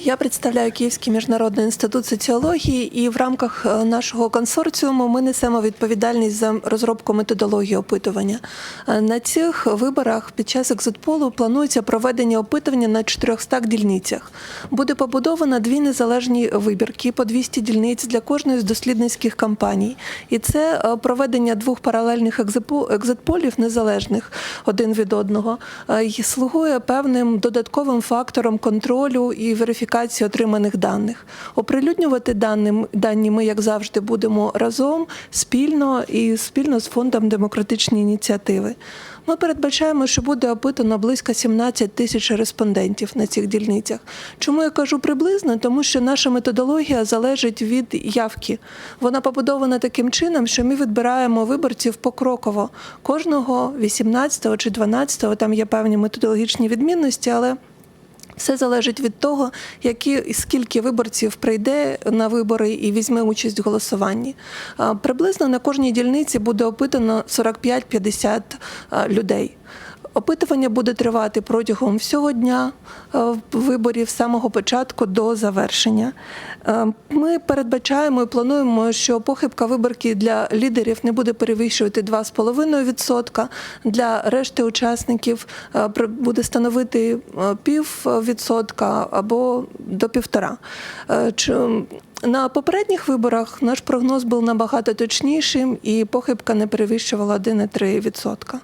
Я представляю Київський міжнародний інститут соціології, і в рамках е, нашого консорціуму ми несемо відповідальність за розробку методології опитування. Е, На цих виборах під час екзитполу планується проведення опитування на 400 дільницях. Буде побудовано дві незалежні вибірки по 200 дільниць для кожної з дослідницьких кампаній. І це е, проведення двох паралельних екзитполів незалежних один від одного й слугує певним додатковим фактором контролю і верифікації отриманих даних. Оприлюднювати дані, дані ми, як завжди, будемо разом спільно і спільно з фондом демократичні ініціативи. Ми передбачаємо, що буде опитано близько 17 тисяч респондентів на цих дільницях. Чому я кажу приблизно? Тому що наша методологія залежить від явки. Вона побудована таким чином, що ми відбираємо виборців покроково. Кожного 18 чи 12, там є певні методологічні відмінності, але все залежить від того, які скільки виборців прийде на вибори і візьме участь в голосуванні. Приблизно на кожній дільниці буде опитано 45-50 людей. Опитування буде тривати протягом всього дня е, виборів з самого початку до завершення. Е, Ми передбачаємо і плануємо, що похибка виборки для лідерів не буде перевищувати 2,5%. Для решти учасників е, буде становити пів відсотка або до півтора. Е, чи- На попередніх виборах наш прогноз був набагато точнішим, і похибка не перевищувала 1,3%.